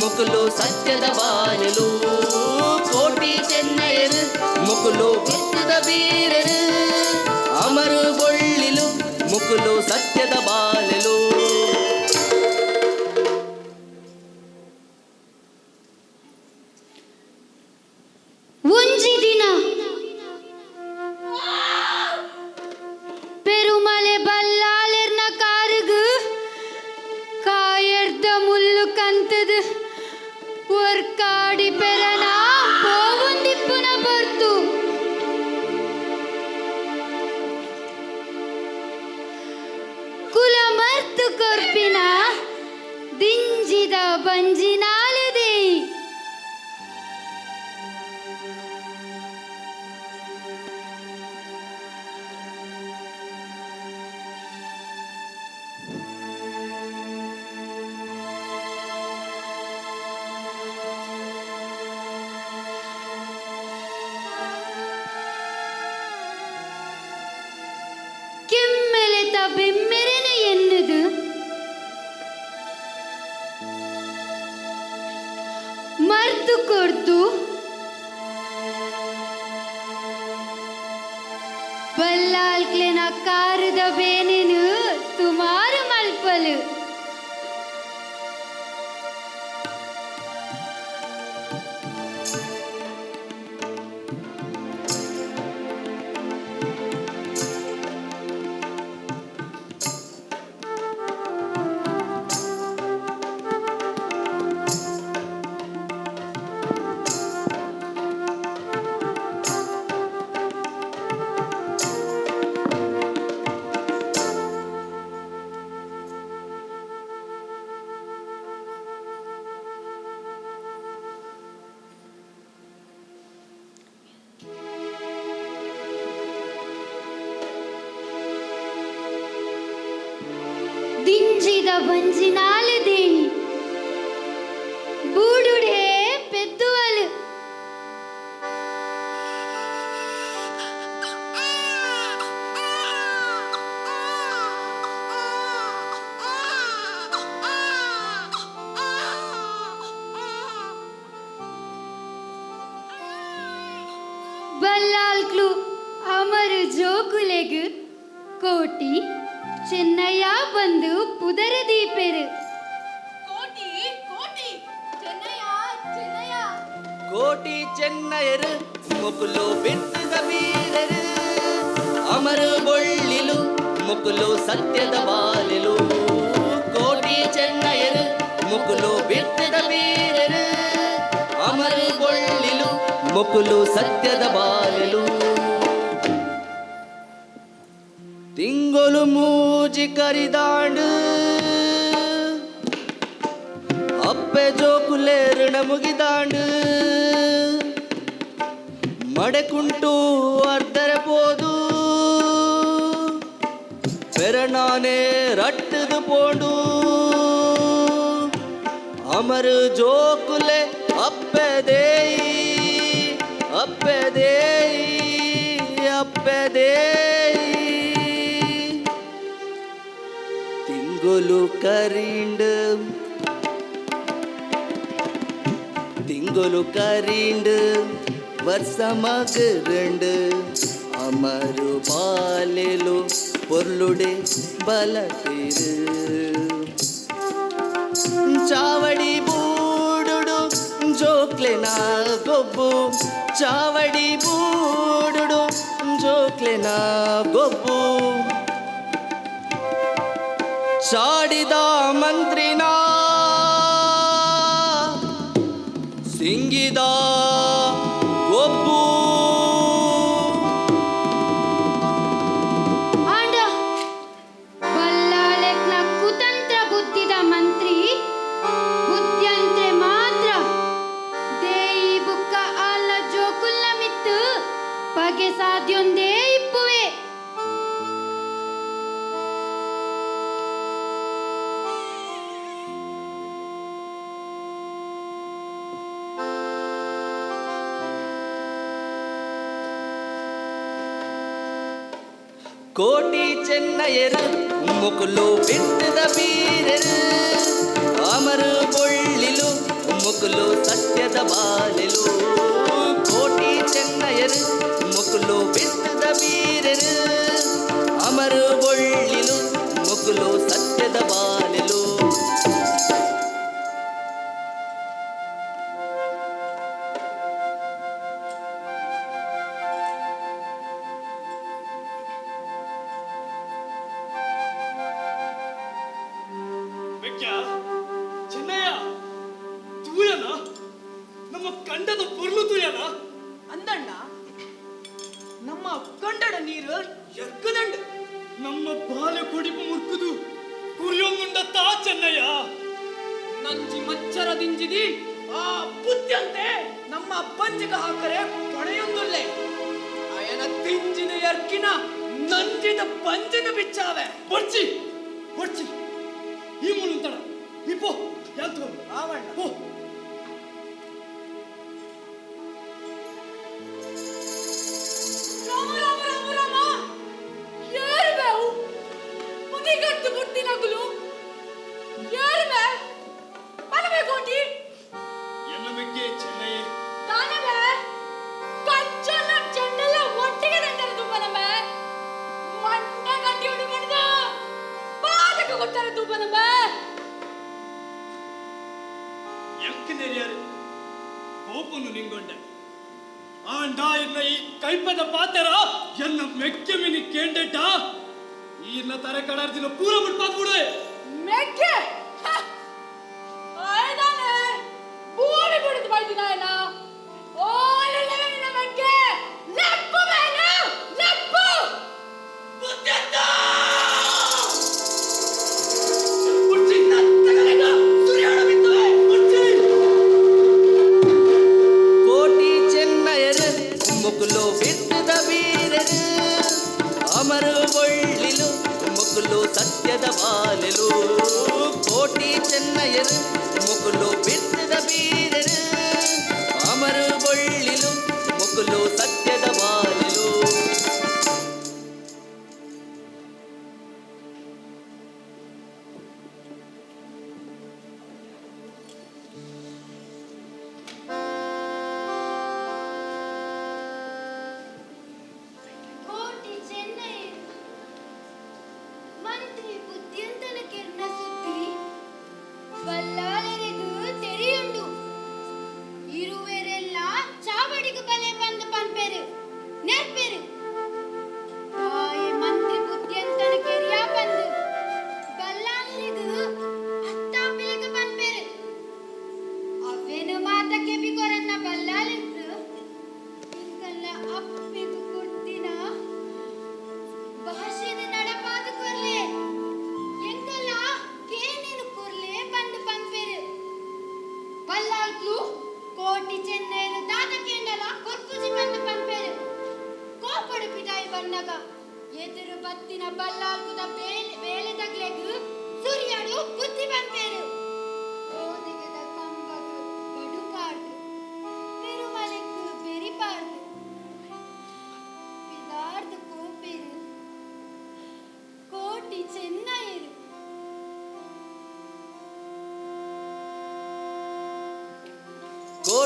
ముకులు సత్యద బాలులు గంజినాలిది బూడుడే పెద్దవాళ్ళు బల్లాల్క్లు అమరు జోకులెగు కోటి ಚೆನ್ನಯ್ಯ ಬಂದು ಪುದರ ದೀಪೆರು ಕೋಟಿ ಕೋಟಿ ಚೆನ್ನಯ್ಯ ಚೆನ್ನಯ್ಯ ಕೋಟಿ ಚೆನ್ನಯರು ಮುಕುಲು ಬಿತ್ತದ ವೀರರು ಅಮರು ಬೊಳ್ಳಿಲು ಮುಕುಲು ಸತ್ಯದ ಬಾಲೆಲು ಕೋಟಿ ಚೆನ್ನಯರು ಮುಕುಲು ಬಿತ್ತದ ವೀರರು ಅಮರು ಬೊಳ್ಳಿಲು ಮುಕುಲು ಸತ್ಯದ ಬಾಲೆಲು ತಿಂಗೊಲು ಮೂಜಿ ಕರಿದಾಂಡು ಅಪ್ಪೆ ಜೋಕುಲೇರುಣ ಮುಗಿದಾಂಡು ಮಡೆಕುಂಟು ಅರ್ಧರ போது பெறனானே ரட்டுது போண்டு அமரு ஜோக்குலே அப்பதேய் அப்பதேய் அப்பதேய் திங்கொலு கரீண்டு. திங்கொலு கரீண்டு வருஷமாக ரெண்டு அமரு பாலிலு பொருளுடே பலத்திரு. சாவடி பூடுடு ஜோக்லெனா கொப்பு. சாவடி பூடுடு ஜோக்லெனா கொப்பு. சாடிதா மந்திரினா Yeah. i grande na glória.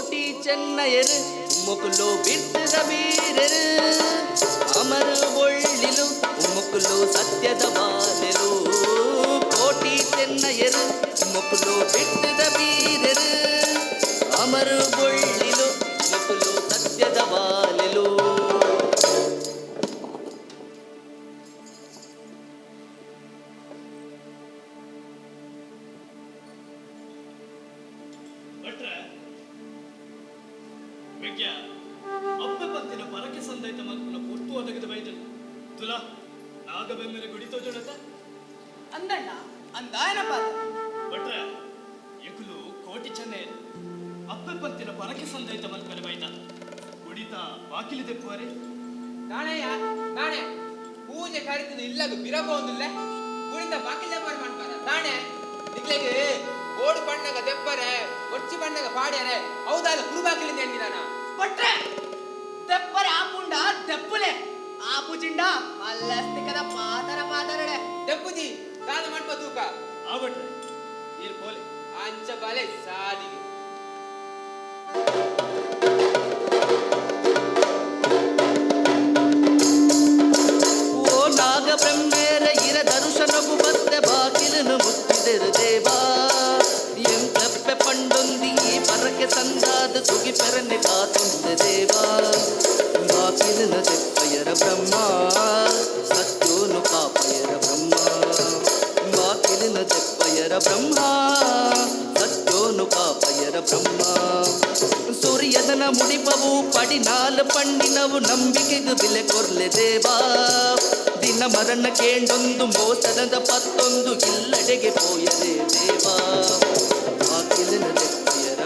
ಕೋಟಿ ಚೆನ್ನಯರು ಉಮ್ಮುಕುಲು ಬಿರ್ತಿದ ವೀರರು ಅಮರು ಒಳ್ಳಿಲು ಉಮ್ಮುಕುಲು ಸತ್ಯದ ಬಾಲೆಲು ಕೋಟಿ ಚೆನ್ನಯರು ಉಮ್ಮುಕುಲು ಬಿರ್ತಿದ ವೀರರು ಅಮರು ಒಳ್ಳಿಲು விரபோந்துல்ல குளிந்த வாக்கில் மாதிரி மாட்டாரு தானே ನಿಗ್ಲೆಗೆ ಓಡು ಬಣ್ಣಗ ದೆಪ್ಪರೆ ಒಚ್ಚಿ ಬಣ್ಣಗ ಪಾಡ್ಯಾರೆ ಹೌದಾದ ಕುರುಬಾಕಿಲಿಂದ ಎಣ್ಣಿದಾನ ಕೊಟ್ರೆ? ದೆಪ್ಪರೆ ಆಪುಂಡ ದೆಪ್ಪುಲೆ ಆಪು ಚಿಂಡ ಅಲ್ಲಸ್ತಿಕದ ಪಾದರ ಪಾದರಡೆ. ದೆಪ್ಪುಜಿ ದಾನ ಮಂಪ ತೂಕ. ಆಬಟ್ರೆ ನೀರು ಪೋಲೆ ಅಂಚ ಬಾಲೆ ಸಾದಿಗೆ. ಬಾಗಿಲನ್ನು ಮುಚ್ಚಿದರು ದೇವಾ ಎಂತಪ್ಪೆ ಪಂಡೊಂದಿ ಈ ಪರಕ್ಕೆ ಸಂದಾದ ತುಗಿ ಪೆರನೆ ಕಾತುಂದ ದೇವಾ ಬಾಗಿಲನ ತೆಪ್ಪಯರ ಬ್ರಹ್ಮ ಸತ್ಯೋನು ಕಾಪಯರ ಬ್ರಹ್ಮ ಬಾಗಿಲಿನ ತೆಪ್ಪಯರ ಬ್ರಹ್ಮ ಸತ್ಯೋನು ಕಾಪಯರ ಬ್ರಹ್ಮ ಸೂರ್ಯದನ ಮುಡಿಪವು ಪಡಿನಾಲು ಪಂಡಿನವು ನಂಬಿಕೆಗೆ ಬೆಲೆ ಕೊರ್ಲೆ ದೇವಾ ದಿನ ಮರಣ ಕೇಂಡೊಂದು ಮೋಸನದ ಪತ್ತೊಂದು ಇಲ್ಲಡೆಗೆ ಪೋಯದೆ ದೇವಾ. ಬಾಕಿಲಿನ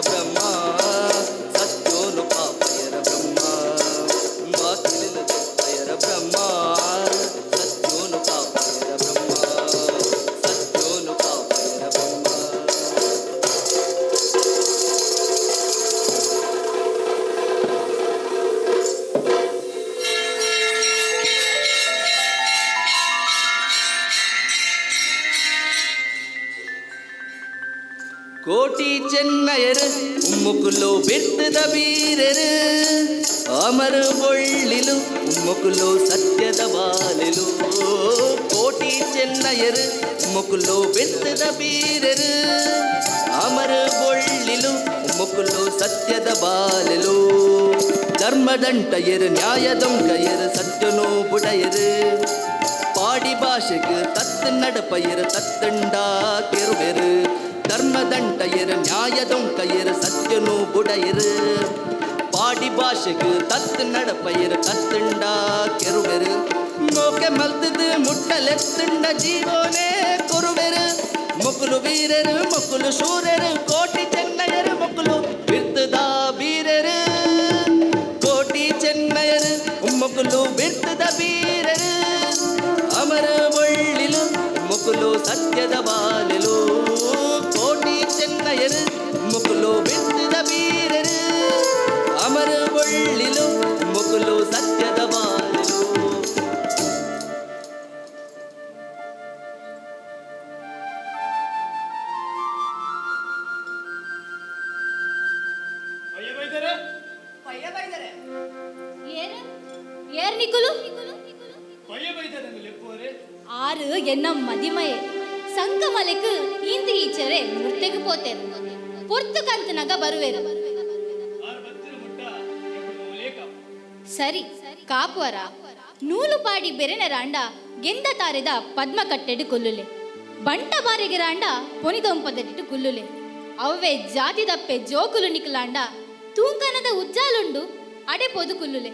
ಬ್ರಹ್ಮ. ಚೆನ್ನಯರು ಉಮ್ಮುಕುಲು ಬಿತ್ತದ ಬೀರರು ಅಮರ ಒಳ್ಳಿಲು ಉಮ್ಮುಕುಲು ಸತ್ಯದ ಬಾಲಿಲು ಧರ್ಮದಂಟಯರು ನ್ಯಾಯದೊಂಕಯರು ಸತ್ಯನೋ ಬುಡಯರು பாடி பாஷைக்கு தத்து நடப்பயிர் தத்துண்டா கெருவெரு ಧರ್ಮದಂಟಯರು ನ್ಯಾಯದೊಂ ಕಯರು ಸತ್ಯನು ಬುಡಯರು ಪಾಡಿ ಭಾಷೆಗೆ ತತ್ತು ನಡಪಯರು ಕತ್ತುಂಡ ಕೆರುವೆರು ಮೋಕೆ ಮಲ್ತದು ಮುಟ್ಟಲೆತ್ತುಂಡ ಜೀವನೇ ಕೊರುವೆರು ಮುಕುಲು ವೀರರು ಮುಕುಲು ಶೂರರು ಕೋಟಿ ಚೆನ್ನಯರು ಮುಕುಲು ಬಿರ್ತದ ಬೀರರು ಕೋಟಿ ಚೆನ್ನಯರು ಮುಕುಲು ಬಿರ್ತದ ಬೀರರು ಅಮರ ಒಳ್ಳಿಲು ಮುಕುಲು ಸತ್ಯದ ಬಾಲಿಲು ಕೋಟಿ ಚೆನ್ನಯರು ಮುಕುಲು ಬಿತ್ತದ ಬೀರರು ಬರುವೆನು. ಸರಿ, ಕಾಪುವರ, ನೂಲು ಪಾಡಿ ಬೆರೆನ ರಾಂಡ, ಗೆಂದ ತಾರೆದ ಪದ್ಮ ಕಟ್ಟೆಡು ಕುಲ್ಲುಲೆ. ಬಂಟ ಬಾರಿಗೆ ರಾಂಡ ಪೊನಿದೊಂಪದಟ್ಟು ಕುಲ್ಲುಲೆ. ಅವೇ ಜಾತಿ ದಪ್ಪೆ ಜೋಕುಲು ನಿಕಲಾಂಡ ತೂಂಕನದ ಉಜ್ಜಾಲುಂಡು ಅಡೆ ಪೊದು ಕುಲ್ಲುಲೆ.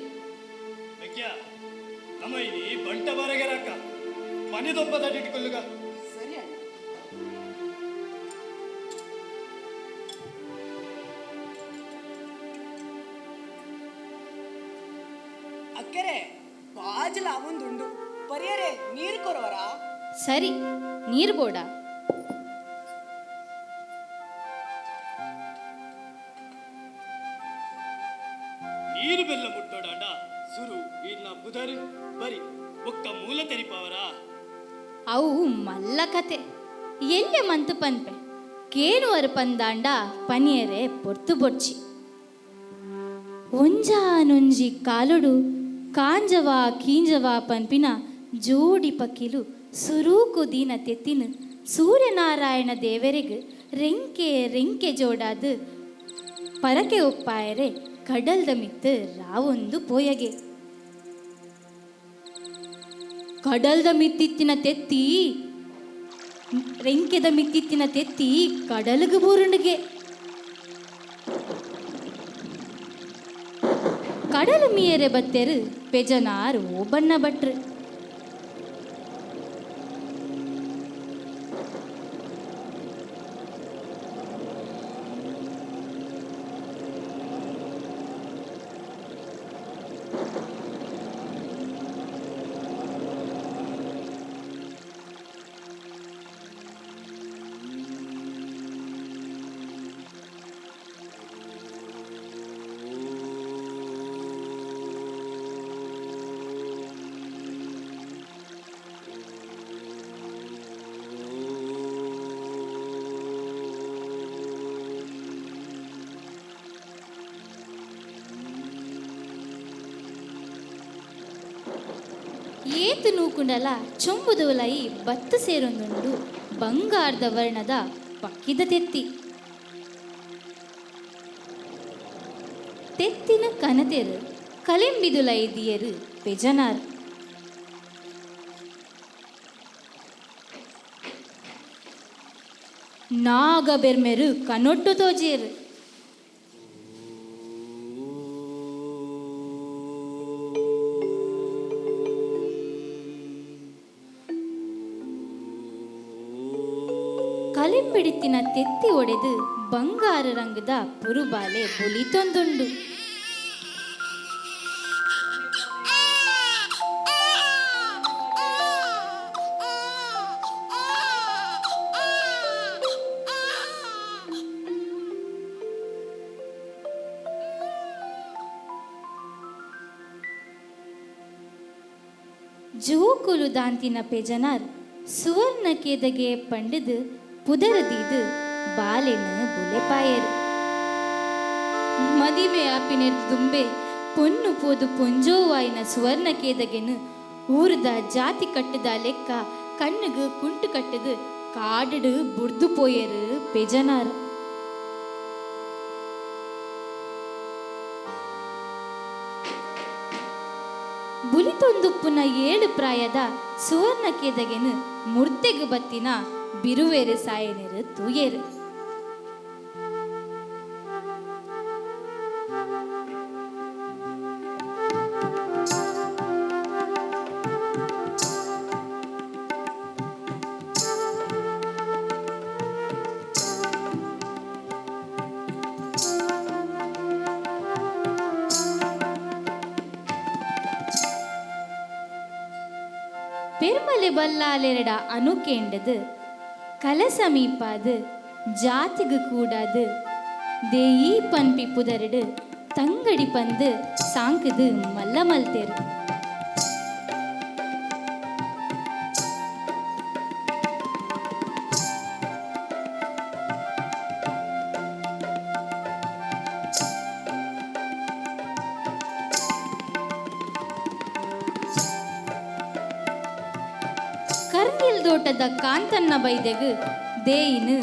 ಅವೊಂದುಂಡು ಪರಿಯರೆ ನೀರು ಕೊರವರಾ ಸರಿ ನೀರು ಬೋಡ. ನೀರು ಬೆಲ್ಲ ಮುಟ್ಟೋಡಾಂಡ ಸುರು ಇನ್ನ ಬುಧರು ಬರಿ ಒಕ್ಕ ಮೂಲ ತೆರಿಪವರಾ? ಅವು ಮಲ್ಲ ಕತೆ ಎಲ್ಲೆ ಮಂತು ಪನ್ಪೆ. ಕೇನುವರು ಪಂದಾಂಡ ಪನಿಯರೆ ಪೊರ್ತು ಬೊಡ್ಚಿ ಒಂಜಾನೊಂಜಿ ಕಾಲುಡು ಕಾಂಜವಾ, ಕೀಂಜವಾ, ಪನ್ಪಿನ ಜೋಡಿ ಪಕ್ಕಿಲು ಸುರೂಕು ದೀನ ತೆತ್ತಿನ. ಸೂರ್ಯನಾರಾಯಣ ದೇವರಿಗೆ ರೆಂಕೆ ರೆಂಕೆ ಜೋಡಾದು. ಪರಕೆ ಒಪ್ಪಾಯರೆ ಕಡಲ್ದ ಮಿತ್ತು ರಾವೊಂದು ಪೋಯಗೆ. ಕಡಲ್ದ ಮಿತ್ತಿತ್ತಿನ ತೆತ್ತಿ, ರೆಂಕೆದ ಮಿತ್ತಿತ್ತಿನ ತೆತ್ತಿ ಕಡಲಗ ಬೂರುಂಡಿಗೆ. ಕಡಲು ಮೀಯರೆ ಬತ್ತೆರು ಪೆಜನಾರ್ ಓಬಣ್ಣ ಭಟ್ರು ಏತು ನೂಕುಂಡಲ ಚೊಂಬುದುಲೈ ಬತ್ತು ಸೇರೊಂದುಂಡು ಬಂಗಾರದ ವರ್ಣದ ಪಕ್ಕಿದ ತೆತ್ತಿ ತೆತ್ತಿನ ಕನತೆರು ಕಲೆಂಬಿದುಲೈ ದಿಯರು ಪೆಜನಾರ್ ನಾಗ ಬೆರ್ಮೆರು ಕನೊಟ್ಟು ತೋಜೇರು ತೆತ್ತಿ ಒಡೆದು ಬಂಗಾರ ರಂಗದ ಪುರುಬಾಲೆ ಬುಲಿತೊಂದುಂಡು ಜೂಕುಲು ದಾಂತಿನ ಪೆಜನಾರ್ ಸುವರ್ಣ ಕೇದಗೆ ಪಂಡಿದು ಪುದರದೀದು ಬಾಲೆನು ಬುಲೆಪಾಯರು ಮದಿಮೆ ಆಪಿನೆರ್ ದುಂಬೆ, ಪೊನ್ನು ಪೋದು ಪೊಂಜೋವಾಯಿನ ಸುವರ್ಣ ಕೇದಗೆನು. ಊರದ ಜಾತಿ ಕಟ್ಟದ ಲೆಕ್ಕ, ಕಣ್ಣುಗು ಕುಂಟು ಕಟ್ಟದು ಕಾಡಡು ಬುಡ್ದು ಪೋಯರು ಪೆಜನಾರ್. ಬುಲಿತೊಂದುಪ್ಪುನ ಏಳು ಪ್ರಾಯದ ಸುವರ್ಣ ಕೇದಗೆನು ಮುರ್ತೆಗು ಬತ್ತಿನ ಬಿರುವೇರು ಸಾಯನೆರು ತೂಯೇರು பெருமலை பல்லாலெரட அணுக்கேண்டது కల సమీపాదు జాతిగు కూడాదు దేయి పన్పి పుదరుడు தங்கடி பந்து சாங்குது மல்லமல் தேர் ತಂತು தோட்டத காந்தன்ன ಜೀವನ தேயினு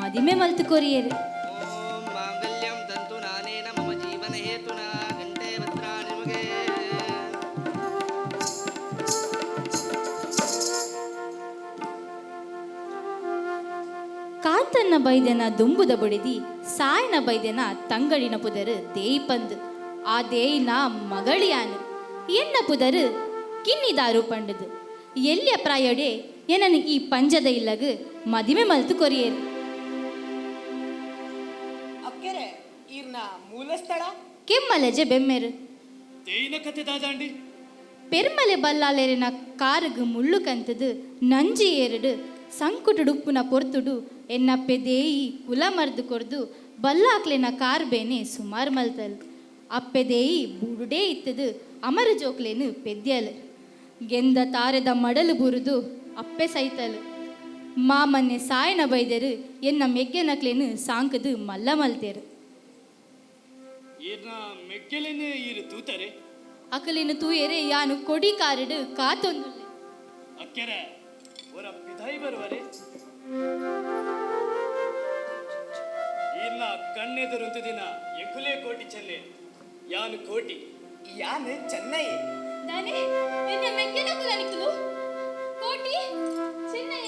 மதிமே மல்த்து கொரியரு ಕಾಂತನ್ನ ಬೈದೆನ ದುಂಬುದ ಬುಡಿದಿ ಸಾಯನ ಬೈದೆನ ತಂಗಳಿನ ಪುದರು ದೇಯಿ ಪಂದು. ಆ ದೇಯಿನ ಮಗಳಿಯಾನು. ಎನ್ನ ಪುದರು ಕಿನ್ನಿದಾರು ಪಂಡದು. ಎಲ್ಲಿಯ ಪ್ರಾಯೊಡೆ எனக்கு ಈ ಪಂಜದ ಇಲ್ಲಗು ಮದಿಮೆ ಮಲ್ತು ಕೊರಿಯರು ಅಕ್ಕೆರೆ ಈರ್ನ ಮೂಲ ಸ್ಥಳ ಕೆಮ್ಮಲಜೆ ಬೆಮ್ಮೆರು. ತೇಯಿನ ಕತೆ ದಾದಾಂಡಿ. ಪೆರ್ಮಲೆ ಬಲ್ಲಾಲೆರಿನ ಕಾರುಗು ಮುಳ್ಳು ಕಂತದು ನಂಜಿ ಏರುಡು ಸಂಕುಟುಡುಪ್ಪುನ ಪೊರ್ತುಡು ಎನ್ನಪ್ಪೆ ದೇಯಿ ಕುಲ ಮರ್ದು ಕೊರ್ದು ಬಲ್ಲಾಕ್ಲೆನ ಕಾರ್ ಬೇನೆ ಸುಮಾರು ಮಲ್ತಲ್. ಅಪ್ಪೆ ದೇಯಿ ಬುಡುಡೇ ಇತ್ತದು ಅಮರ ಜೋಕ್ಲೇನು ಪೆದ್ಯಲು. ಗೆಂದ ತಾರೆದ ಮಡಲು ಬುರುದು ಅಪ್ಪೆ ಸೈತಲು. ಮಾಮನ್ನೆ ಸಾಯನ ಬೈದರು ಎನ್ನ ಮೆಗ್ಗೆನಕ್ಲೇನು ಸಾಂಕದು ಮಲ್ಲ ಮಲ್ತೇರು. ಅಕಲಿನ ತೂಯರೆ ಯಾನು ಕೊಡಿ ಕಾರಡು ಕಾತೊಂದು ಕಣ್ಣೆದುರು ದಿನ ಎಕುಲೆ ಕೋಟಿ ಚೆನ್ನೈ ಯಾನು ಕೋಟಿ? ಯಾನ್ ಚೆನ್ನೈ. ದಾನೆ ನಿನ್ನ ಮೆಕ್ಕೆನ ಕುಲನಿಕಲು ಕೋಟಿ ಚೆನ್ನೈ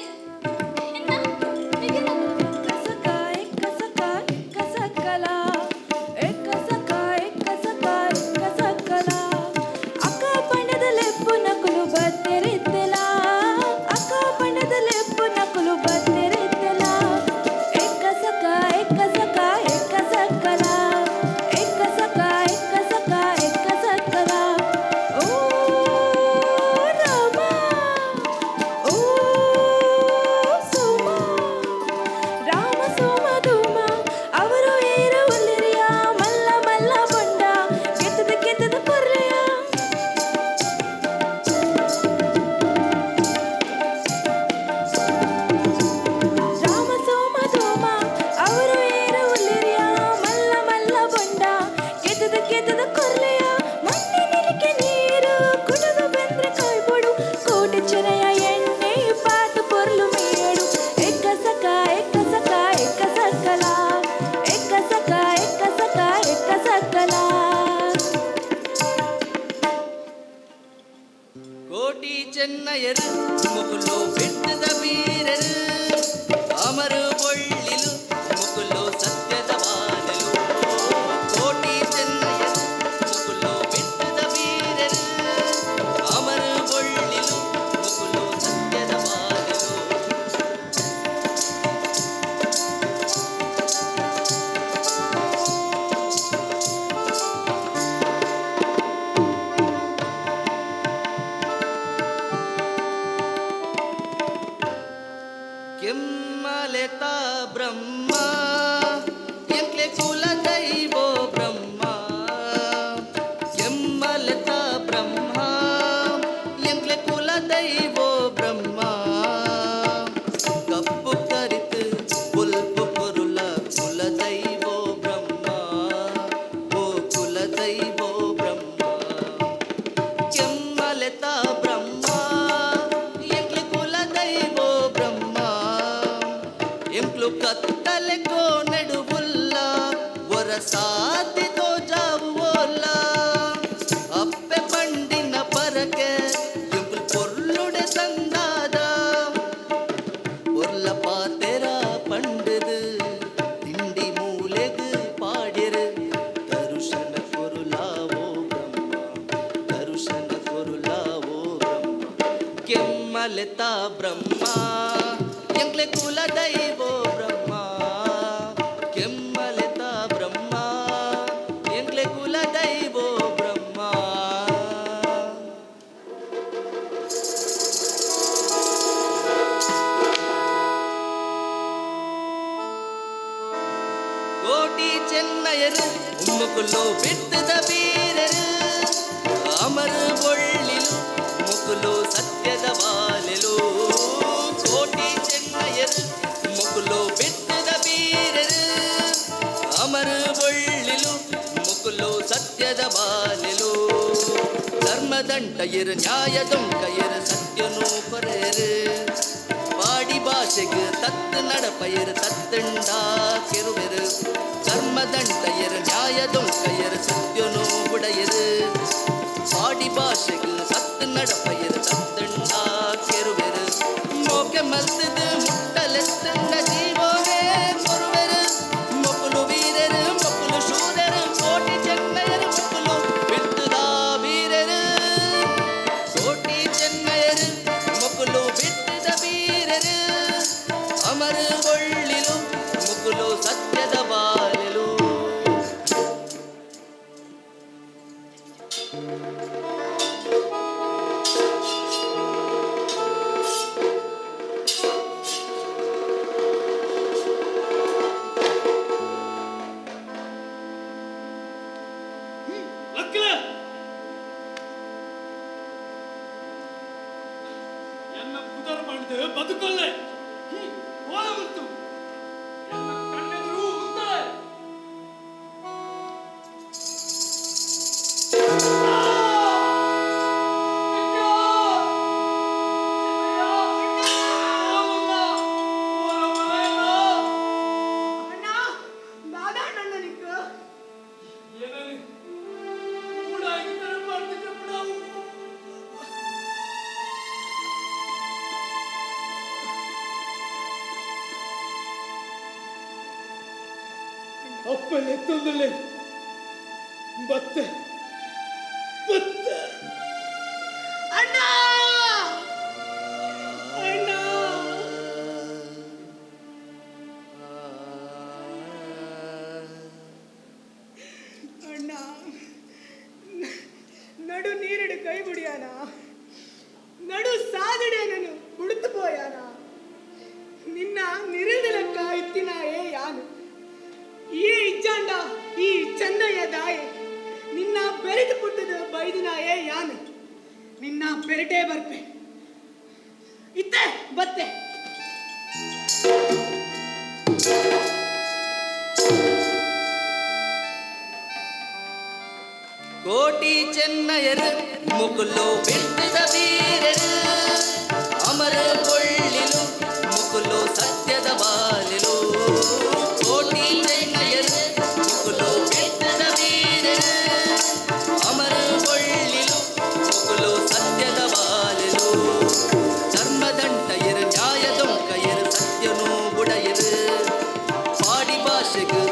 Yeah. ब्रह्मा பாஷைக்கு சத்து நடப்பயிர் ನಡು ಸಾಧನೆ ನಾನು ಉಡ್ತು ನಿನ್ನ ನಿರಂದಲಕ್ಕ ಇತ್ತಿನ ಯಾನು? ಏ ಇಚ್ಚಾಂಡ ಈ ಚಂದಯ್ಯ ದಾಯೆ ನಿನ್ನ ಬೆರೆತು ಪುಟ್ಟದ ಬೈದಿನ ಏ ಯಾನು? ನಿನ್ನ ಬೆರಟೇ ಬರ್ಪೆ. ಇತ್ತೆ, ಬತ್ತೆ. ಕೋಟಿ ಚೆನ್ನಯರು ಮುಕುಲು ಬಿತ್ತಿದ ವೀರರು ಅಮರ ಕೊಳ್ಳಿಲು ಮುಕುಲು ಸತ್ಯದ ಬಾಲಿಲು ಕೋಟಿ ಚೆನ್ನಯರು ಮುಕುಲು ಬಿತ್ತಿದ ವೀರರು ಅಮರ ಕೊಳ್ಳಿಲು ಮುಕುಲು ಸತ್ಯದ ಬಾಲಿಲು ಧರ್ಮದಂಟಯರು ನ್ಯಾಯದೊಂಕಯರು சத்தியனும் உடையது பாடி பாஷைக்கு